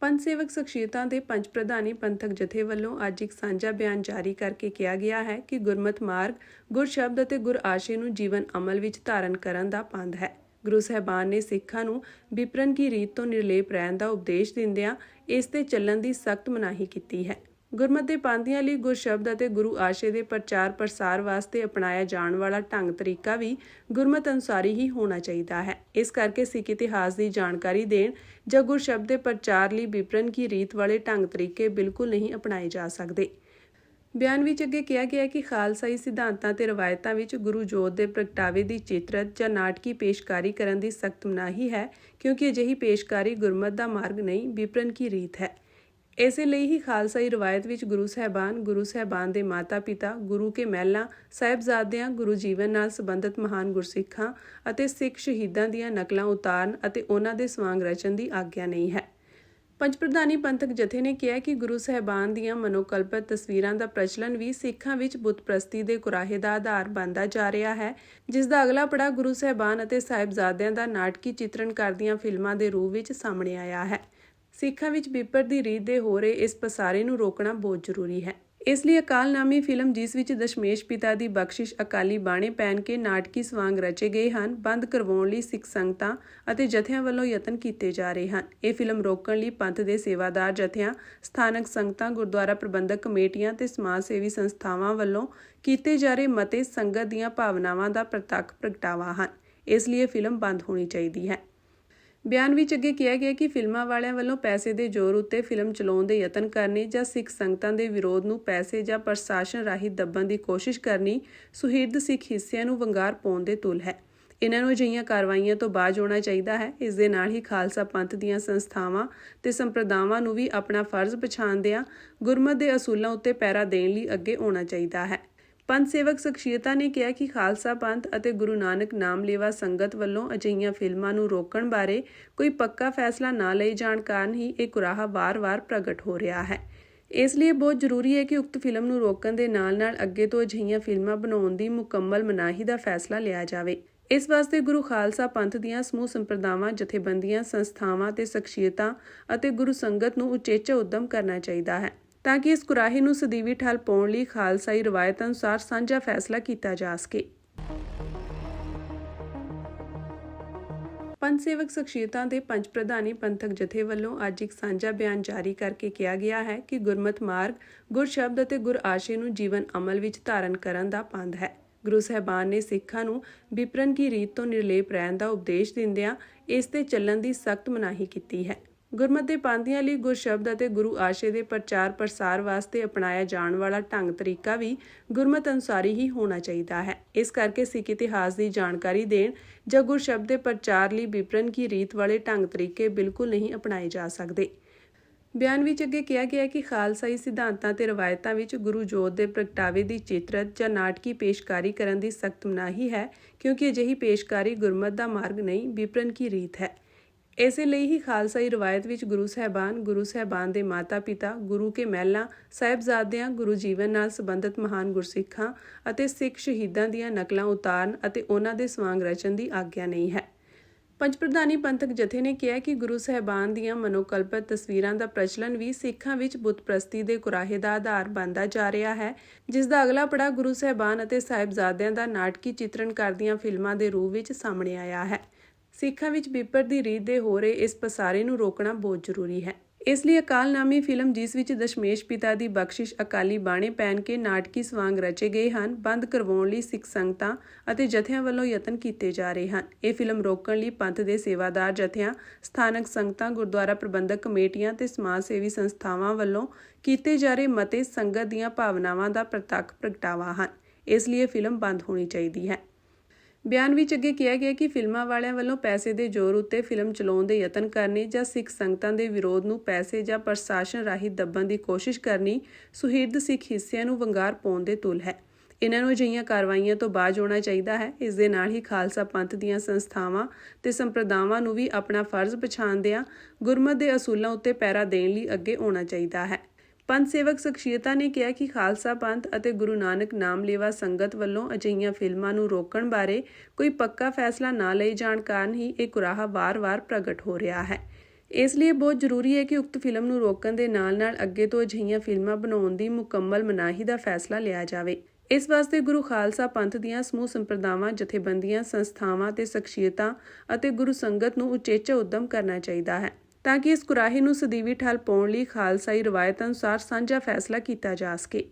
ਪੰਜ ਸੇਵਕ ਸ਼ਖਸੀਅਤਾਂ ਦੇ ਪੰਜ ਪ੍ਰਧਾਨੀ ਪੰਥਕ ਜਥੇ ਵੱਲੋਂ ਅੱਜ ਇੱਕ ਸਾਂਝਾ ਬਿਆਨ ਜਾਰੀ ਕਰਕੇ ਕਿਹਾ ਗਿਆ ਹੈ ਕਿ ਗੁਰਮਤ ਮਾਰਗ, ਗੁਰ ਸ਼ਬਦ ਅਤੇ ਗੁਰ ਆਸ਼ੇ ਨੂੰ ਜੀਵਨ ਅਮਲ ਵਿੱਚ ਧਾਰਨ ਕਰਨ ਦਾ ਪੰਧ ਹੈ। ਗੁਰੂ ਸਾਹਿਬਾਨ ਨੇ ਸਿੱਖਾਂ ਨੂੰ ਵਿਪਰਨ ਕੀ ਰੀਤ ਤੋਂ ਨਿਰਲੇਪ ਰਹਿਣ ਦਾ ਉਪਦੇਸ਼ ਦਿੰਦਿਆਂ ਇਸ ਤੇ ਚੱਲਣ ਦੀ ਸਖਤ ਮਨਾਹੀ ਕੀਤੀ ਹੈ। ਗੁਰਮਤ ਦੇ ਪਾਂਧਿਆਂ ਲਈ ਗੁਰ ਸ਼ਬਦ ਅਤੇ ਗੁਰੂ ਆਸ਼ੇ ਦੇ ਪ੍ਰਚਾਰ ਪ੍ਰਸਾਰ ਵਾਸਤੇ ਅਪਣਾਇਆ ਜਾਣ ਵਾਲਾ ਢੰਗ ਤਰੀਕਾ ਵੀ ਗੁਰਮਤ ਅਨੁਸਾਰੀ ਹੀ ਹੋਣਾ ਚਾਹੀਦਾ ਹੈ। ਇਸ ਕਰਕੇ ਸਿੱਖ ਇਤਿਹਾਸ ਦੀ ਜਾਣਕਾਰੀ ਦੇਣ ਜਾਂ ਗੁਰ ਸ਼ਬਦ ਦੇ ਪ੍ਰਚਾਰ ਲਈ ਵਿਪਰਨ ਕੀ ਰੀਤ ਵਾਲੇ ਢੰਗ ਤਰੀਕੇ ਬਿਲਕੁਲ ਨਹੀਂ ਅਪਣਾਏ ਜਾ ਸਕਦੇ। ਬਿਆਨ ਵਿੱਚ ਅੱਗੇ ਕਿਹਾ ਗਿਆ ਕਿ ਖਾਲਸਾਈ ਸਿਧਾਂਤਾਂ ਤੇ ਰਵਾਇਤਾਂ ਵਿੱਚ ਗੁਰੂ ਜੋਤ ਦੇ ਪ੍ਰਗਟਾਵੇ ਦੀ ਚਿਤਰਤ ਜਾਂ ਨਾਟਕੀ ਪੇਸ਼ਕਾਰੀ ਕਰਨ ਦੀ ਸਖਤ ਮਨਾਹੀ ਹੈ, ਕਿਉਂਕਿ ਅਜਿਹੀ ਪੇਸ਼ਕਾਰੀ ਗੁਰਮਤ ਦਾ ਮਾਰਗ ਨਹੀਂ, ਵਿਪਰਨ ਕੀ ਰੀਤ ਹੈ। ਇਸੇ ਲਈ ਹੀ ਖਾਲਸਾਈ ਰਵਾਇਤ ਵਿੱਚ ਗੁਰੂ ਸਾਹਿਬਾਨ ਗੁਰੂ ਸਾਹਿਬਾਨ ਦੇ ਮਾਤਾ-ਪਿਤਾ, ਗੁਰੂ ਕੇ ਮਹਿਲਾਂ, ਸਾਹਿਬਜ਼ਾਦਿਆਂ, ਗੁਰੂ ਜੀਵਨ ਨਾਲ ਸੰਬੰਧਿਤ ਮਹਾਨ ਗੁਰਸਿੱਖਾਂ ਅਤੇ ਸਿੱਖ ਸ਼ਹੀਦਾਂ ਦੀਆਂ ਨਕਲਾਂ ਉਤਾਰਨ ਅਤੇ ਉਹਨਾਂ ਦੇ ਸਵਾਂਗ ਰਚਨ ਦੀ ਆਗਿਆ ਨਹੀਂ ਹੈ। ਪੰਜ ਪ੍ਰਧਾਨੀ ਪੰਥਕ ਜਥੇ ਨੇ ਕਿਹਾ ਕਿ ਗੁਰੂ ਸਾਹਿਬਾਨ ਦੀਆਂ ਮਨੋਕਲਪਤ ਤਸਵੀਰਾਂ ਦਾ ਪ੍ਰਚਲਨ ਵੀ ਸਿੱਖਾਂ ਵਿੱਚ ਬੁੱਤ ਪ੍ਰਸਤੀ ਦੇ ਕੁਰਾਹੇ ਦਾ ਆਧਾਰ ਬਣਦਾ ਜਾ ਰਿਹਾ ਹੈ, ਜਿਸ ਦਾ ਅਗਲਾ ਪੜਾ ਗੁਰੂ ਸਾਹਿਬਾਨ ਅਤੇ ਸਾਹਿਬਜ਼ਾਦਿਆਂ ਦਾ ਨਾਟਕੀ ਚਿੱਤਰਣ ਕਰਦੀਆਂ ਫਿਲਮਾਂ ਦੇ ਰੂਪ ਵਿੱਚ ਸਾਹਮਣੇ ਆਇਆ ਹੈ। ਸਿੱਖਾਂ ਵਿੱਚ ਬਿਪਰ ਦੀ ਰੀਤ ਦੇ ਹੋ ਰਹੇ ਇਸ ਪਸਾਰੇ ਨੂੰ ਰੋਕਣਾ ਬਹੁਤ ਜ਼ਰੂਰੀ ਹੈ। ਇਸ ਲਈ ਅਕਾਲ ਨਾਮੀ ਫਿਲਮ, ਜਿਸ ਵਿੱਚ ਦਸ਼ਮੇਸ਼ ਪਿਤਾ ਦੀ ਬਖਸ਼ਿਸ਼ ਅਕਾਲੀ ਬਾਣੇ ਪਹਿਨ ਕੇ ਨਾਟਕੀ ਸਵਾਂਗ ਰਚੇ ਗਏ ਹਨ, ਬੰਦ ਕਰਵਾਉਣ ਲਈ ਸਿੱਖ ਸੰਗਤਾਂ ਅਤੇ ਜਥਿਆਂ ਵੱਲੋਂ ਯਤਨ ਕੀਤੇ ਜਾ ਰਹੇ ਹਨ। ਇਹ ਫਿਲਮ ਰੋਕਣ ਲਈ ਪੰਥ ਦੇ ਸੇਵਾਦਾਰ ਜਥਿਆਂ, ਸਥਾਨਕ ਸੰਗਤਾਂ, ਗੁਰਦੁਆਰਾ ਪ੍ਰਬੰਧਕ ਕਮੇਟੀਆਂ ਤੇ ਸਮਾਜ ਸੇਵੀ ਸੰਸਥਾਵਾਂ ਵੱਲੋਂ ਕੀਤੇ ਜਾ ਰਹੇ ਮਤੇ ਸੰਗਤ ਦੀਆਂ ਭਾਵਨਾਵਾਂ ਦਾ ਪ੍ਰਤੱਖ ਪ੍ਰਗਟਾਵਾ ਹਨ। ਇਸ ਲਈ ਇਹ ਫਿਲਮ ਬੰਦ ਹੋਣੀ ਚਾਹੀਦੀ ਹੈ। ਬਿਆਨ ਵਿੱਚ ਅੱਗੇ ਕਿਹਾ ਗਿਆ ਕਿ ਫਿਲਮਾਂ ਵਾਲਿਆਂ ਵੱਲੋਂ ਪੈਸੇ ਦੇ ਜ਼ੋਰ ਉੱਤੇ ਫਿਲਮ ਚਲਾਉਣ ਦੇ ਯਤਨ ਕਰਨੇ ਜਾਂ ਸਿੱਖ ਸੰਗਤਾਂ ਦੇ ਵਿਰੋਧ ਨੂੰ ਪੈਸੇ ਜਾਂ ਪ੍ਰਸ਼ਾਸਨ ਰਾਹੀਂ ਦੱਬਣ ਦੀ ਕੋਸ਼ਿਸ਼ ਕਰਨੀ ਸੁਹਿਰਦ ਸਿੱਖ ਹਿੱਸਿਆਂ ਨੂੰ ਵੰਗਾਰ ਪਾਉਣ ਦੇ ਤੁਲ ਹੈ। ਇਹਨਾਂ ਨੂੰ ਅਜਿਹੀਆਂ ਕਾਰਵਾਈਆਂ ਤੋਂ ਬਾਜ ਹੋਣਾ ਚਾਹੀਦਾ ਹੈ। ਇਸ ਦੇ ਨਾਲ ਹੀ ਖਾਲਸਾ ਪੰਥ ਦੀਆਂ ਸੰਸਥਾਵਾਂ ਤੇ ਸੰਪਰਦਾਵਾਂ ਨੂੰ ਵੀ ਆਪਣਾ ਫਰਜ਼ ਪਛਾਣਦਿਆਂ ਗੁਰਮਤ ਦੇ ਅਸੂਲਾਂ ਉੱਤੇ ਪੈਰਾ ਦੇਣ ਲਈ ਅੱਗੇ ਆਉਣਾ ਚਾਹੀਦਾ ਹੈ। ਪੰਥ ਸੇਵਕ ਸ਼ਖਸੀਅਤਾਂ ਨੇ ਕਿਹਾ ਕਿ ਖਾਲਸਾ ਪੰਥ ਅਤੇ ਗੁਰੂ ਨਾਨਕ ਨਾਮ ਲੇਵਾ ਸੰਗਤ ਵੱਲੋਂ ਅਜਿਹੀਆਂ ਫਿਲਮਾਂ ਨੂੰ ਰੋਕਣ ਬਾਰੇ ਕੋਈ ਪੱਕਾ ਫੈਸਲਾ ਨਾ ਲਈ ਜਾਣ ਕਾਰਨ ਹੀ ਇਹ ਕੁਰਾਹਾ ਵਾਰ-ਵਾਰ ਪ੍ਰਗਟ ਹੋ ਰਿਹਾ ਹੈ। ਇਸ ਲਈ ਬਹੁਤ ਜ਼ਰੂਰੀ ਹੈ ਕਿ ਉਕਤ ਫਿਲਮ ਨੂੰ ਰੋਕਣ ਦੇ ਨਾਲ-ਨਾਲ ਅੱਗੇ ਤੋਂ ਅਜਿਹੀਆਂ ਫਿਲਮਾਂ ਬਣਾਉਣ ਦੀ ਮੁਕੰਮਲ ਮਨਾਹੀ ਦਾ ਫੈਸਲਾ ਲਿਆ ਜਾਵੇ। ਇਸ ਵਾਸਤੇ ਗੁਰੂ ਖਾਲਸਾ ਪੰਥ ਦੀਆਂ ਸਮੂਹ ਸੰਪਰਦਾਵਾਂ, ਜਥੇਬੰਦੀਆਂ, ਸੰਸਥਾਵਾਂ ਤੇ ਸ਼ਖਸੀਅਤਾਂ ਅਤੇ ਗੁਰੂ ਸੰਗਤ ਨੂੰ ਉਚੇਚਾ ਉਦਮ ਕਰਨਾ ਚਾਹੀਦਾ ਹੈ। ਤਾਂ ਕਿ ਇਸ ਕੁਰਾਹੇ ਨੂੰ ਸਦੀਵੀ ਠੱਲ ਪਾਉਣ ਲਈ ਖਾਲਸਾਈ ਰਵਾਇਤ ਅਨੁਸਾਰ ਸਾਂਝਾ ਫੈਸਲਾ ਕੀਤਾ ਜਾ ਸਕੇ। ਪੰਜ ਸੇਵਕ ਸ਼ਖਸੀਅਤਾਂ ਦੇ ਪੰਜ ਪ੍ਰਧਾਨੀ ਪੰਥਕ ਜਥੇ ਵੱਲੋਂ ਅੱਜ ਇੱਕ ਸਾਂਝਾ ਬਿਆਨ ਜਾਰੀ ਕਰਕੇ ਕਿਹਾ ਗਿਆ ਹੈ ਕਿ ਗੁਰਮਤ ਮਾਰਗ, ਗੁਰ ਸ਼ਬਦ ਅਤੇ ਗੁਰ ਆਸ਼ੇ ਨੂੰ ਜੀਵਨ ਅਮਲ ਵਿੱਚ ਧਾਰਨ ਕਰਨ ਦਾ ਪੰਧ ਹੈ। ਗੁਰੂ ਸਾਹਿਬਾਨ ਨੇ ਸਿੱਖਾਂ ਨੂੰ ਵਿਪਰਨ ਕੀ ਰੀਤ ਤੋਂ ਨਿਰਲੇਪ ਰਹਿਣ ਦਾ ਉਪਦੇਸ਼ ਦਿੰਦਿਆਂ ਇਸ ਤੇ ਚੱਲਣ ਦੀ ਸਖਤ ਮਨਾਹੀ ਕੀਤੀ ਹੈ। ਗੁਰਮਤ ਦੇ ਪਾਂਧਿਆਂ ਲਈ ਗੁਰ ਸ਼ਬਦ ਅਤੇ ਗੁਰੂ ਆਸ਼ੇ ਦੇ ਪ੍ਰਚਾਰ ਪ੍ਰਸਾਰ ਵਾਸਤੇ ਅਪਣਾਇਆ ਜਾਣ ਵਾਲਾ ਢੰਗ ਤਰੀਕਾ ਵੀ ਗੁਰਮਤ ਅਨੁਸਾਰੀ ਹੀ ਹੋਣਾ ਚਾਹੀਦਾ ਹੈ। ਇਸ ਕਰਕੇ ਸਿੱਖ ਇਤਿਹਾਸ ਦੀ ਜਾਣਕਾਰੀ ਦੇਣ ਜਾਂ ਗੁਰ ਸ਼ਬਦ ਦੇ ਪ੍ਰਚਾਰ ਲਈ ਵਿਪਰਨ ਕੀ ਰੀਤ ਵਾਲੇ ਢੰਗ ਤਰੀਕੇ ਬਿਲਕੁਲ ਨਹੀਂ ਅਪਣਾਏ ਜਾ ਸਕਦੇ। ਬਿਆਨ ਵਿੱਚ ਅੱਗੇ ਕਿਹਾ ਗਿਆ ਕਿ ਖਾਲਸਾਈ ਸਿਧਾਂਤਾਂ ਤੇ ਰਵਾਇਤਾਂ ਵਿੱਚ ਗੁਰੂ ਜੋਤ ਦੇ ਪ੍ਰਗਟਾਵੇ ਦੀ ਚਿਤਰਤ ਜਾਂ ਨਾਟਕੀ ਪੇਸ਼ਕਾਰੀ ਕਰਨ ਦੀ ਸਖਤ ਮਨਾਹੀ ਹੈ, ਕਿਉਂਕਿ ਅਜਿਹੀ ਪੇਸ਼ਕਾਰੀ ਗੁਰਮਤ ਦਾ ਮਾਰਗ ਨਹੀਂ, ਵਿਪਰਨ ਕੀ ਰੀਤ ਹੈ। ਇਸੇ ਲਈ ਹੀ ਖਾਲਸਾਈ ਰਵਾਇਤ ਵਿੱਚ ਗੁਰੂ ਸਾਹਿਬਾਨ ਗੁਰੂ ਸਾਹਿਬਾਨ ਦੇ ਮਾਤਾ-ਪਿਤਾ, ਗੁਰੂ ਕੇ ਮਹਿਲਾਂ, ਸਾਹਿਬਜ਼ਾਦਿਆਂ, ਗੁਰੂ ਜੀਵਨ ਨਾਲ ਸੰਬੰਧਿਤ ਮਹਾਨ ਗੁਰਸਿੱਖਾਂ ਅਤੇ ਸਿੱਖ ਸ਼ਹੀਦਾਂ ਦੀਆਂ ਨਕਲਾਂ ਉਤਾਰਨ ਅਤੇ ਉਹਨਾਂ ਦੇ ਸਵਾਂਗ ਰਚਨ ਦੀ ਆਗਿਆ ਨਹੀਂ ਹੈ। ਪੰਜ ਪ੍ਰਧਾਨੀ ਪੰਥਕ ਜਥੇ ਨੇ ਕਿਹਾ ਕਿ ਗੁਰੂ ਸਾਹਿਬਾਨ ਦੀਆਂ ਮਨੋਕਲਪਤ ਤਸਵੀਰਾਂ ਦਾ ਪ੍ਰਚਲਨ ਵੀ ਸਿੱਖਾਂ ਵਿੱਚ ਬੁੱਤ ਪ੍ਰਸਤੀ ਦੇ ਕੁਰਾਹੇ ਦਾ ਆਧਾਰ ਬਣਦਾ ਜਾ ਰਿਹਾ ਹੈ, ਜਿਸ ਦਾ ਅਗਲਾ ਪੜਾ ਗੁਰੂ ਸਾਹਿਬਾਨ ਅਤੇ ਸਾਹਿਬਜ਼ਾਦਿਆਂ ਦਾ ਨਾਟਕੀ ਚਿੱਤਰਣ ਕਰਦੀਆਂ ਫਿਲਮਾਂ ਦੇ ਰੂਪ ਵਿੱਚ ਸਾਹਮਣੇ ਆਇਆ ਹੈ। ਸਿੱਖਾਂ ਵਿੱਚ ਬਿਪਰ ਦੀ ਰੀਤ ਦੇ ਹੋ ਰਹੇ ਇਸ ਪਸਾਰੇ ਨੂੰ ਰੋਕਣਾ ਬਹੁਤ ਜ਼ਰੂਰੀ ਹੈ। ਇਸ ਲਈ ਅਕਾਲ ਨਾਮੀ ਫਿਲਮ, ਜਿਸ ਵਿੱਚ ਦਸ਼ਮੇਸ਼ ਪਿਤਾ ਦੀ ਬਖਸ਼ਿਸ਼ ਅਕਾਲੀ ਬਾਣੇ ਪਹਿਨ ਕੇ ਨਾਟਕੀ ਸਵਾਂਗ ਰਚੇ ਗਏ ਹਨ, ਬੰਦ ਕਰਵਾਉਣ ਲਈ ਸਿੱਖ ਸੰਗਤਾਂ ਅਤੇ ਜਥਿਆਂ ਵੱਲੋਂ ਯਤਨ ਕੀਤੇ ਜਾ ਰਹੇ ਹਨ। ਇਹ ਫਿਲਮ ਰੋਕਣ ਲਈ ਪੰਥ ਦੇ ਸੇਵਾਦਾਰ ਜਥਿਆਂ, ਸਥਾਨਕ ਸੰਗਤਾਂ, ਗੁਰਦੁਆਰਾ ਪ੍ਰਬੰਧਕ ਕਮੇਟੀਆਂ ਤੇ ਸਮਾਜ ਸੇਵੀ ਸੰਸਥਾਵਾਂ ਵੱਲੋਂ ਕੀਤੇ ਜਾ ਰਹੇ ਮਤੇ ਸੰਗਤ ਦੀਆਂ ਭਾਵਨਾਵਾਂ ਦਾ ਪ੍ਰਤੱਖ ਪ੍ਰਗਟਾਵਾ ਹਨ। ਇਸ ਲਈ ਇਹ ਫਿਲਮ ਬੰਦ ਹੋਣੀ ਚਾਹੀਦੀ ਹੈ। ਬਿਆਨ ਵਿੱਚ ਅੱਗੇ ਕਿਹਾ ਗਿਆ ਕਿ ਫਿਲਮਾਂ ਵਾਲਿਆਂ ਵੱਲੋਂ ਪੈਸੇ ਦੇ ਜ਼ੋਰ ਉੱਤੇ ਫਿਲਮ ਚਲਾਉਣ ਦੇ ਯਤਨ ਕਰਨੇ ਜਾਂ ਸਿੱਖ ਸੰਗਤਾਂ ਦੇ ਵਿਰੋਧ ਨੂੰ ਪੈਸੇ ਜਾਂ ਪ੍ਰਸ਼ਾਸਨ ਰਾਹੀਂ ਦੱਬਣ ਦੀ ਕੋਸ਼ਿਸ਼ ਕਰਨੀ ਸੁਹਿਰਦ ਸਿੱਖ ਹਿੱਸਿਆਂ ਨੂੰ ਵੰਗਾਰ ਪਾਉਣ ਦੇ ਤੁਲ ਹੈ। ਇਹਨਾਂ ਨੂੰ ਅਜਿਹੀਆਂ ਕਾਰਵਾਈਆਂ ਤੋਂ ਬਾਜ ਹੋਣਾ ਚਾਹੀਦਾ ਹੈ। ਇਸ ਦੇ ਨਾਲ ਹੀ ਖਾਲਸਾ ਪੰਥ ਦੀਆਂ ਸੰਸਥਾਵਾਂ ਤੇ ਸੰਪਰਦਾਵਾਂ ਨੂੰ ਵੀ ਆਪਣਾ ਫਰਜ਼ ਪਛਾਣਦਿਆਂ ਗੁਰਮਤ ਦੇ ਅਸੂਲਾਂ ਉੱਤੇ ਪੈਰਾ ਦੇਣ ਲਈ ਅੱਗੇ ਆਉਣਾ ਚਾਹੀਦਾ ਹੈ। ਪੰਥ ਸੇਵਕ ਸ਼ਖਸੀਅਤਾਂ ਨੇ ਕਿਹਾ ਕਿ ਖਾਲਸਾ ਪੰਥ ਅਤੇ ਗੁਰੂ ਨਾਨਕ ਨਾਮ ਲੇਵਾ ਸੰਗਤ ਵੱਲੋਂ ਅਜਿਹੀਆਂ ਫਿਲਮਾਂ ਨੂੰ ਰੋਕਣ ਬਾਰੇ ਕੋਈ ਪੱਕਾ ਫੈਸਲਾ ਨਾ ਲਈ ਜਾਣ ਕਾਰਨ ਹੀ ਇਹ ਕੁਰਾਹਾ ਵਾਰ-ਵਾਰ ਪ੍ਰਗਟ ਹੋ ਰਿਹਾ ਹੈ। ਇਸ ਲਈ ਬਹੁਤ ਜ਼ਰੂਰੀ ਹੈ ਕਿ ਉਕਤ ਫਿਲਮ ਨੂੰ ਰੋਕਣ ਦੇ ਨਾਲ-ਨਾਲ ਅੱਗੇ ਤੋਂ ਅਜਿਹੀਆਂ ਫਿਲਮਾਂ ਬਣਾਉਣ ਦੀ ਮੁਕੰਮਲ ਮਨਾਹੀ ਦਾ ਫੈਸਲਾ ਲਿਆ ਜਾਵੇ। ਇਸ ਵਾਸਤੇ ਗੁਰੂ ਖਾਲਸਾ ਪੰਥ ਦੀਆਂ ਸਮੂਹ ਸੰਪਰਦਾਵਾਂ, ਜਥੇਬੰਦੀਆਂ, ਸੰਸਥਾਵਾਂ ਤੇ ਸ਼ਖਸੀਅਤਾਂ ਅਤੇ ਗੁਰੂ ਸੰਗਤ ਨੂੰ ਉਚੇਚਾ ਉਦਮ ਕਰਨਾ ਚਾਹੀਦਾ ਹੈ। ਤਾਂ ਕਿ ਇਸ ਕੁਰਾਹੇ ਨੂੰ ਸਦੀਵੀ ਠੱਲ ਪਾਉਣ ਲਈ ਖਾਲਸਾਈ ਰਵਾਇਤ ਅਨੁਸਾਰ ਸਾਂਝਾ ਫੈਸਲਾ ਕੀਤਾ ਜਾ ਸਕੇ।